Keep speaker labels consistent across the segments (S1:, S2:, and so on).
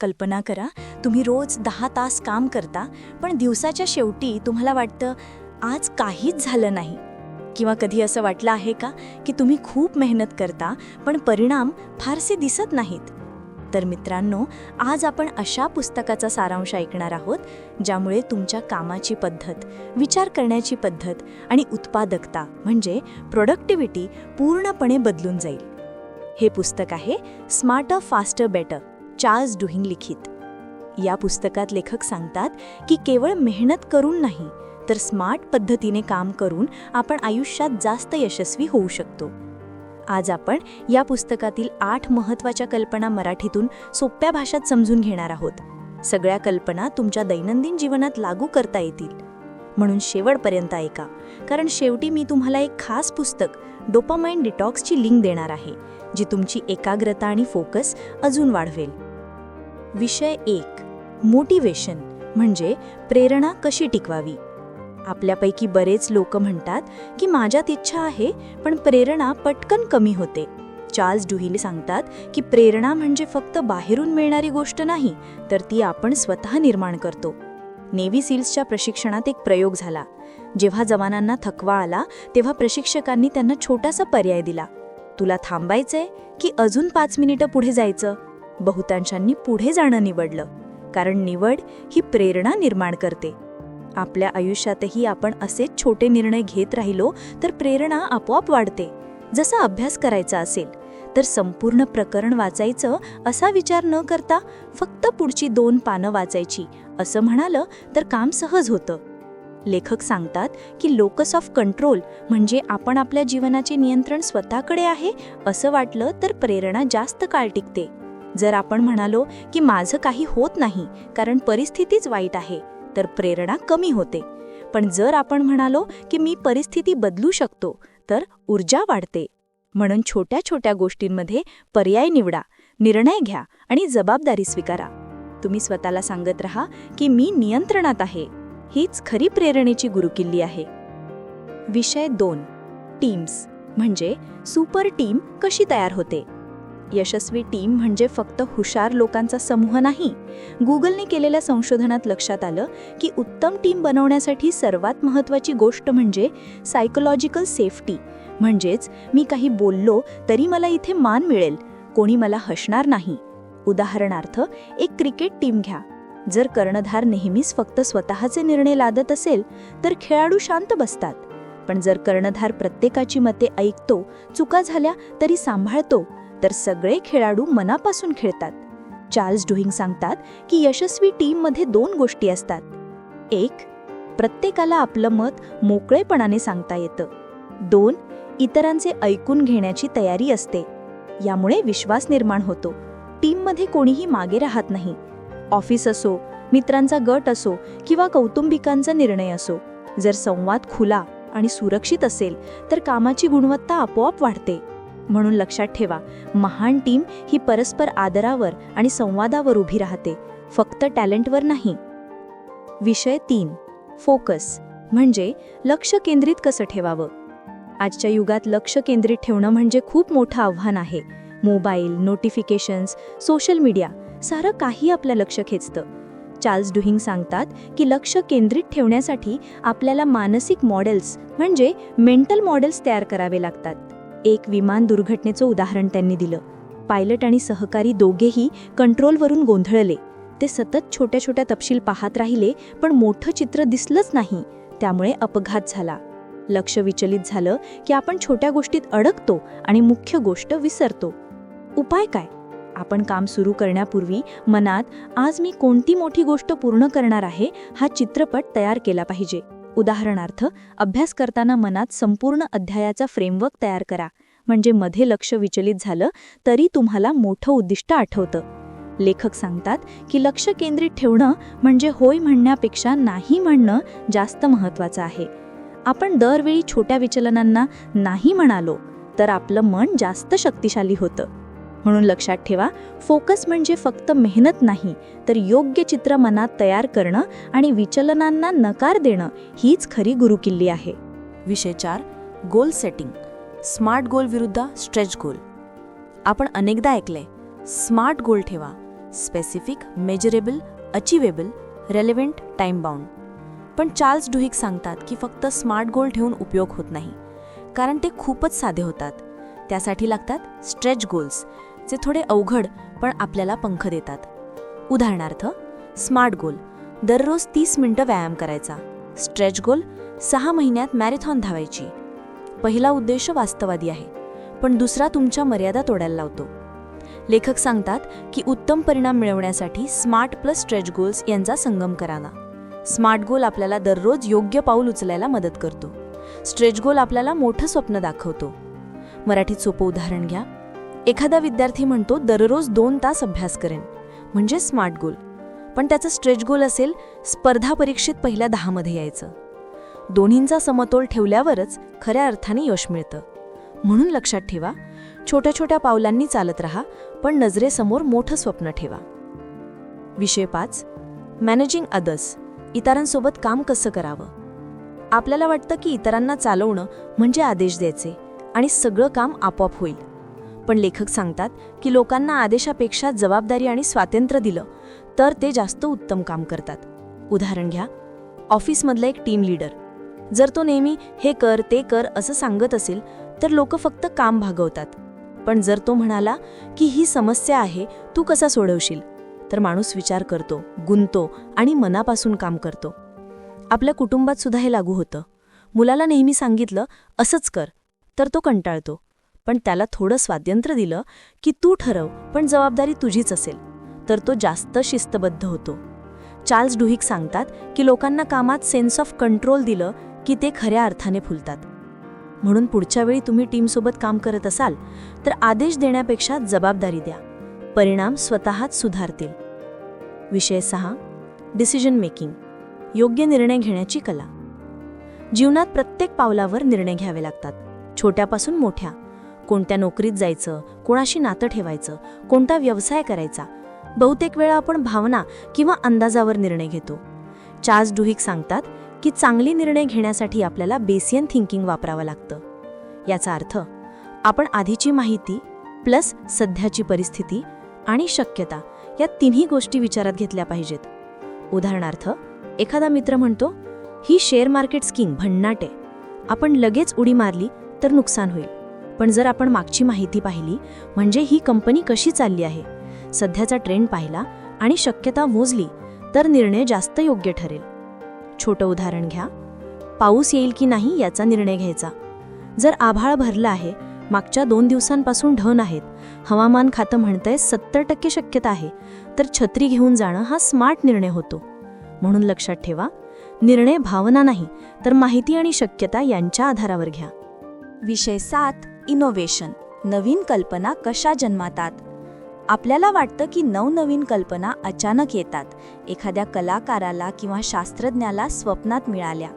S1: कल्पना करा. तुम्ही रोज दहा तास काम करता पण दिवसाच्या शेवटी तुम्हाला वाटतं आज काहीच झालं नाही. किंवा कधी असं वाटलं आहे का की तुम्ही खूप मेहनत करता पण परिणाम फारसे दिसत नाहीत. तर मित्रांनो आज आपण अशा पुस्तकाचा सारांश ऐकणार आहोत ज्यामुळे तुमच्या कामाची पद्धत विचार करण्याची पद्धत आणि उत्पादकता म्हणजे प्रोडक्टिव्हिटी पूर्णपणे बदलून जाईल. हे पुस्तक आहे smarter faster better. Charles Duhigg लिखित. या पुस्तकात लेखक सांगतात की केवळ मेहनत करून नाही तर स्मार्ट पद्धतीने काम करून आपण आयुष्यात जास्त यशस्वी होऊ शकतो. आज आपण या पुस्तकातील आठ महत्त्वाच्या कल्पना मराठीतून सोप्या भाषेत समजून घेणार आहोत. सगळ्या कल्पना तुमच्या दैनंदिन जीवनात लागू करता येतील. म्हणून शेवटपर्यंत ऐका कारण शेवटी मी तुम्हाला एक खास पुस्तक डोपामाइन डिटॉक्सची लिंक देणार आहे जी तुमची एकाग्रता आणि फोकस अजून वाढवेल. विषय एक. मोटिवेशन म्हणजे प्रेरणा कशी टिकवावी? आपल्यापैकी बरेच लोक म्हणतात की माझ्यात इच्छा आहे पण प्रेरणा पटकन कमी होते. चार्ल्स डुहिल सांगतात की प्रेरणा म्हणजे फक्त बाहेरून मिळणारी गोष्ट नाही तर ती आपण स्वतः निर्माण करतो. नेव्ही सील्सच्या प्रशिक्षणात एक प्रयोग झाला. जेव्हा जवानांना थकवा आला तेव्हा प्रशिक्षकांनी त्यांना छोटासा पर्याय दिला. तुला थांबायचंय की अजून पाच मिनिटं पुढे जायचं? बहुतांशांनी पुढे जाणं निवडलं. कारण निवड ही प्रेरणा निर्माण करते. आपल्या आयुष्यातही आपण असेच छोटे निर्णय घेत राहिलो तर प्रेरणा आपोआप वाढते. जसा अभ्यास करायचा असेल तर संपूर्ण प्रकरण वाचायचं असा विचार न करता फक्त पुढची दोन पानं वाचायची असं म्हणालं तर काम सहज होतं. लेखक सांगतात की लोकस ऑफ कंट्रोल म्हणजे आपण आपल्या जीवनाचे नियंत्रण स्वतःकडे आहे असं वाटलं तर प्रेरणा जास्त काळ टिकते. जर आपण म्हणालो की माझं काही होत नाही कारण परिस्थितीच वाईट आहे तर प्रेरणा कमी होते. पण जर आपण म्हणालो की मी परिस्थिती बदलू शकतो तर ऊर्जा वाढते. म्हणून छोट्या छोट्या गोष्टींमध्ये पर्याय निवडा निर्णय घ्या आणि जबाबदारी स्वीकारा. तुम्ही स्वतःला सांगत रहा की मी नियंत्रणात आहे. हीच खरी प्रेरणेची गुरुकिल्ली आहे. विषय दोन. टीम्स. म्हणजे सुपर टीम कशी तयार होते? यशस्वी टीम म्हणजे फक्त हुशार लोकांचा समूह नाही. गुगलने केलेल्या संशोधनात लक्षात आलं की उत्तम टीम बनवण्यासाठी सर्वात महत्त्वाची गोष्ट म्हणजे सायकोलॉजिकल सेफ्टी म्हणजेच मी काही बोललो तरी मला इथे मान मिळेल. कोणी मला हसणार नाही. उदाहरणार्थ एक क्रिकेट टीम घ्या. जर कर्णधार नेहमीच फक्त स्वतःचे निर्णय लादत असेल तर खेळाडू शांत बसतात. पण जर कर्णधार प्रत्येकाची मते ऐकतो चुका झाल्या तरी सांभाळतो. तर सगळे खेळाडू मनापासून खेळतात. चार्ल्स डुहिंग सांगतात की यशस्वी टीममध्ये दोन गोष्टी असतात. एक प्रत्येकाला आपलं मत मोकळेपणाने सांगता येतं. दोन इतरांचे ऐकून घेण्याची तयारी असते. यामुळे विश्वास निर्माण होतो. टीममध्ये कोणीही मागे राहत नाही. ऑफिस असो मित्रांचा गट असो किंवा कौटुंबिकांचा निर्णय असो जर संवाद खुला आणि सुरक्षित असेल तर कामाची गुणवत्ता आपोआप वाढते. म्हणून लक्षात ठेवा महान टीम ही परस्पर आदरावर आणि संवादावर उभी राहते फक्त टॅलेंटवर नाही. विषय तीन फोकस म्हणजे लक्ष केंद्रित कसं ठेवावं? आजच्या युगात लक्ष केंद्रित ठेवणं म्हणजे खूप मोठं आव्हान आहे. मोबाईल नोटिफिकेशन्स सोशल मीडिया सारं काही आपलं लक्ष खेचतं. चार्ल्स डुहिंग सांगतात की लक्ष केंद्रित ठेवण्यासाठी आपल्याला मानसिक मॉडेल्स म्हणजे मेंटल मॉडेल्स तयार करावे लागतात. एक विमान दुर्घटनेचं उदाहरण त्यांनी दिलं. पायलट आणि सहकारी दोघेही कंट्रोलवरून गोंधळले. ते सतत छोट्या छोट्या तपशील पाहत राहिले पण मोठं चित्र दिसलंच नाही. त्यामुळे अपघात झाला. लक्ष विचलित झालं की आपण छोट्या गोष्टीत अडकतो आणि मुख्य गोष्ट विसरतो. उपाय काय? आपण काम सुरू करण्यापूर्वी मनात आज मी कोणती मोठी गोष्ट पूर्ण करणार आहे हा चित्रपट तयार केला पाहिजे. उदाहरणार्थ अभ्यास करताना मनात संपूर्ण अध्यायाचा फ्रेमवर्क तयार करा. म्हणजे मध्ये लक्ष विचलित झालं तरी तुम्हाला मोठं उद्दिष्ट आठवतं. लेखक सांगतात की लक्ष केंद्रित ठेवणं म्हणजे होय म्हणण्यापेक्षा नाही म्हणणं जास्त महत्त्वाचं आहे. आपण दरवेळी छोट्या विचलनांना नाही म्हणालो तर आपलं मन जास्त शक्तिशाली होतं. म्हणून लक्षात ठेवा. फोकस म्हणजे फक्त मेहनत नाही तर योग्य चित्र मनात तयार करणं आणि विचलनांना नकार देणं हीच खरी गुरुकिल्ली आहे.
S2: विषय चार गोल सेटिंग स्मार्ट गोल विरुद्ध स्ट्रेच गोल आपण अनेकदा ऐकले स्मार्ट गोल ठेवा. Specific measurable achievable relevant time bound पण चार्ल्स डुहिक सांगतात की फक्त स्मार्ट गोल ठेवून उपयोग होत नाही कारण ते खूपच साधे होतात. त्यासाठी लागतात स्ट्रेच गोल्स जे थोडे अवघड पण आपल्याला पंख देतात. उदाहरणार्थ स्मार्ट गोल दररोज तीस मिनटं व्यायाम करायचा. स्ट्रेच गोल सहा महिन्यात मॅरेथॉन धावायची. पहिला उद्देश वास्तवादी आहे पण दुसरा तुमच्या मर्यादा तोडायला लावतो. लेखक सांगतात की उत्तम परिणाम मिळवण्यासाठी स्मार्ट प्लस स्ट्रेच गोल्स यांचा संगम करावा. स्मार्ट गोल आपल्याला दररोज योग्य पाऊल उचलायला मदत करतो. स्ट्रेच गोल आपल्याला मोठं स्वप्न दाखवतो. मराठीत सोपं उदाहरण घ्या. एखादा विद्यार्थी म्हणतो दररोज दोन तास अभ्यास करेन. म्हणजे स्मार्ट गोल. पण त्याचं स्ट्रेच गोल असेल स्पर्धा परीक्षेत पहिल्या दहामध्ये यायचं. दोन्हींचा समतोल ठेवल्यावरच खऱ्या अर्थाने यश मिळतं. म्हणून लक्षात ठेवा छोट्या छोट्या पावलांनी चालत राहा पण नजरेसमोर मोठं स्वप्न ठेवा. विषय पाच मॅनेजिंग अदर्स. इतरांसोबत काम कसं करावं? आपल्याला वाटतं की इतरांना चालवणं म्हणजे आदेश द्यायचे आणि सगळं काम आपोआप होईल. पण लेखक सांगतात की लोकांना आदेशापेक्षा जबाबदारी आणि स्वातंत्र्य दिलं तर ते जास्त उत्तम काम करतात. उदाहरण घ्या. ऑफिसमधला एक टीम लीडर. जर तो नेहमी हे कर ते कर असं सांगत असेल तर लोक फक्त काम भागवतात. पण जर तो म्हणाला की ही समस्या आहे तू कसा सोडवशील? तर माणूस विचार करतो गुंतो आणि मनापासून काम करतो. आपल्या कुटुंबात सुद्धा हे लागू होतं. मुलाला नेहमी सांगितलं असंच कर. तर तो कंटाळतो. पण त्याला थोडं स्वातंत्र्य दिलं की तू ठरव पण जबाबदारी तुझीच असेल. तर तो जास्त शिस्तबद्ध होतो. चार्ल्स डुहिक सांगतात की लोकांना कामात सेन्स ऑफ कंट्रोल दिलं की ते खऱ्या अर्थाने फुलतात. म्हणून पुढच्या वेळी तुम्ही टीमसोबत काम करत असाल तर आदेश देण्यापेक्षा जबाबदारी द्या. परिणाम स्वतःच सुधारतील. विषय सहा. डिसिजन मेकिंग योग्य निर्णय घेण्याची कला. जीवनात प्रत्येक पावलावर निर्णय घ्यावे लागतात. छोट्यापासून मोठ्या. कोणत्या नोकरीत जायचं कोणाशी नातं ठेवायचं कोणता व्यवसाय करायचा बहुतेक वेळा आपण भावना किंवा अंदाजावर निर्णय घेतो. चार्ज डुहिक सांगतात की चांगली निर्णय घेण्यासाठी आपल्याला बेसियन थिंकिंग वापरावं लागतं. याचा अर्थ आपण आधीची माहिती प्लस सध्याची परिस्थिती आणि शक्यता या तिन्ही गोष्टी विचारात घेतल्या पाहिजेत. उदाहरणार्थ एखादा मित्र म्हणतो ही शेअर मार्केट स्कीम भन्नाट आहे. आपण लगेच उडी मारली तर नुकसान होईल. पण जर आपण मागची माहिती पाहिली म्हणजे ही कंपनी कशी चालली आहे? सध्याचा ट्रेंड पाहिला आणि शक्यता मोजली तर निर्णय जास्त योग्य ठरेल. छोटं उदाहरण घ्या. पाऊस येईल की नाही याचा निर्णय घ्यायचा. जर आभाळ भरलं आहे मागच्या दोन दिवसांपासून ढन आहेत हवामान खातं म्हणतंय सत्तर टक्के शक्यता आहे तर छत्री घेऊन जाणं हा स्मार्ट निर्णय होतो. म्हणून लक्षात ठेवा निर्णय भावना नाही तर माहिती आणि शक्यता यांच्या आधारावर घ्या.
S1: विषय सात. इनोव्हेशन नवीन कल्पना कशा जन्मातात? आपल्याला वाटतं की नवनवीन कल्पना अचानक येतात. एखाद्या कलाकाराला किंवा शास्त्रज्ञाला स्वप्नात मिळाल्या.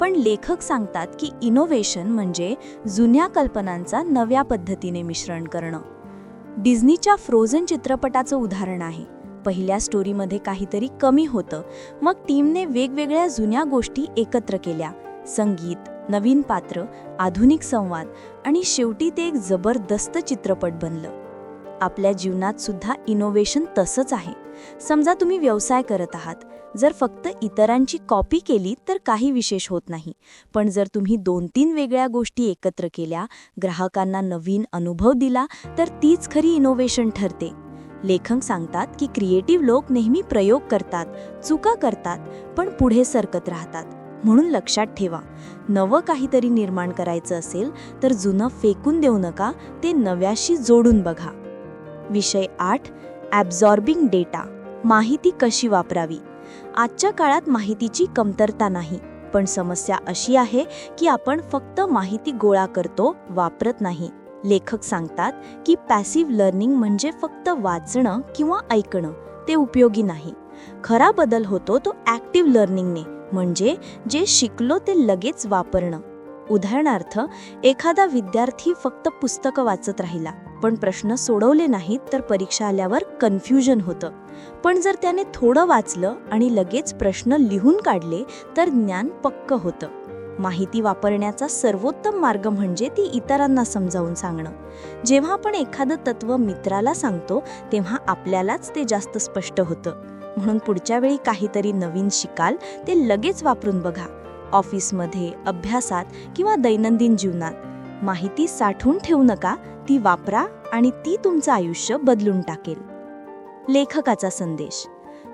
S1: पण लेखक सांगतात की इनोव्हेशन म्हणजे जुन्या कल्पनांचा नव्या पद्धतीने मिश्रण करणं. डिझनीच्या फ्रोझन चित्रपटाचं उदाहरण आहे. पहिल्या स्टोरीमध्ये काहीतरी कमी होतं. मग टीमने वेगवेगळ्या जुन्या गोष्टी एकत्र केल्या. संगीत नवीन पात्र आधुनिक संवाद आणि शेवटी ते एक जबरदस्त चित्रपट बनलं. आपल्या जीवनात सुद्धा इनोव्हेशन तसंच आहे. समजा तुम्ही व्यवसाय करत आहात. जर फक्त इतरांची कॉपी केली तर काही विशेष होत नाही. पण जर तुम्ही दोन तीन वेगळ्या गोष्टी एकत्र केल्या ग्राहकांना नवीन अनुभव दिला तर तीच खरी इनोव्हेशन ठरते. लेखक सांगतात की क्रिएटिव्ह लोक नेहमी प्रयोग करतात चुका करतात पण पुढे सरकत राहतात. म्हणून लक्षात ठेवा. नवं काहीतरी निर्माण करायचं असेल तर जुनं फेकून देऊ नका ते नव्याशी जोडून बघा. विषय आठ ॲब्झॉर्बिंग डेटा माहिती कशी वापरावी? आजच्या काळात माहितीची कमतरता नाही पण समस्या अशी आहे की आपण फक्त माहिती गोळा करतो वापरत नाही. लेखक सांगतात की पॅसिव्ह लर्निंग म्हणजे फक्त वाचणं किंवा ऐकणं ते उपयोगी नाही. खरा बदल होतो तो ॲक्टिव्ह लर्निंगने म्हणजे जे शिकलो ते लगेच वापरणं. उदाहरणार्थ एखादा विद्यार्थी फक्त पुस्तकं वाचत राहिला पण प्रश्न सोडवले नाहीत तर परीक्षा आल्यावर कन्फ्युजन होतं. पण जर त्याने थोडं वाचलं आणि लगेच प्रश्न लिहून काढले तर ज्ञान पक्क होतं. माहिती वापरण्याचा सर्वोत्तम मार्ग म्हणजे ती इतरांना समजावून सांगणं. जेव्हा आपण एखादं तत्व मित्राला सांगतो तेव्हा आपल्यालाच ते जास्त स्पष्ट होतं. म्हणून पुढच्या वेळी काहीतरी नवीन शिकाल ते लगेच वापरून बघा. ऑफिसमध्ये अभ्यासात किंवा दैनंदिन जीवनात. माहिती साठवून ठेवू नका ती वापरा आणि ती तुमचं आयुष्य बदलून टाकेल. लेखकाचा संदेश.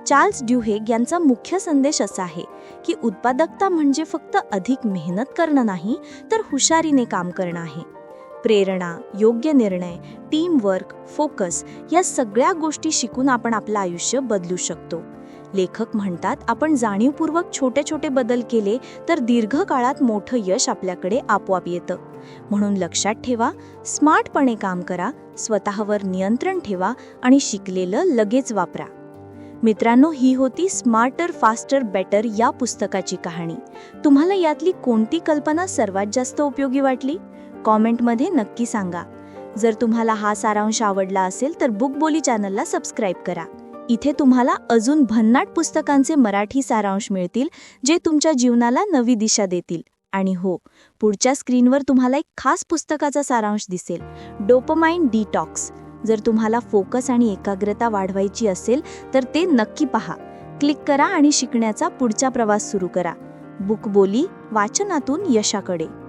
S1: चार्ल्स ड्युहेग यांचा मुख्य संदेश असा आहे की उत्पादकता म्हणजे फक्त अधिक मेहनत करणं नाही तर हुशारीने काम करणं आहे. प्रेरणा योग्य निर्णय टीमवर्क फोकस या सगळ्या गोष्टी शिकून आपण आपलं आयुष्य बदलू शकतो. लेखक म्हणतात आपण जाणीवपूर्वक छोटे छोटे बदल केले तर दीर्घकाळात मोठं यश आपल्याकडे आपोआप येतं. म्हणून लक्षात ठेवा स्मार्टपणे काम करा स्वतःवर नियंत्रण ठेवा आणि शिकलेलं लगेच वापरा. मित्रांनो ही होती स्मार्टर फास्टर बेटर या पुस्तकाची कहाणी. तुम्हाला यातली कोणती कल्पना सर्वात जास्त उपयोगी वाटली? कॉमेंटमध्ये नक्की सांगा. जर तुम्हाला हा सारांश आवडला असेल तर बुक बोली चॅनलला सबस्क्राईब करा. इथे तुम्हाला अजून भन्नाट पुस्तकांचे मराठी सारांश मिळतील जे तुमच्या जीवनाला नवी दिशा देतील. आणि हो पुढच्या स्क्रीनवर तुम्हाला एक खास पुस्तकाचा सारांश दिसेल. डोपमाइन डिटॉक्स जर तुम्हाला फोकस आणि एकाग्रता वाढवायची असेल तर ते नक्की पहा. क्लिक करा आणि शिकण्याचा पुढचा प्रवास सुरू करा. बुक बोली वाचनातून यशाकडे.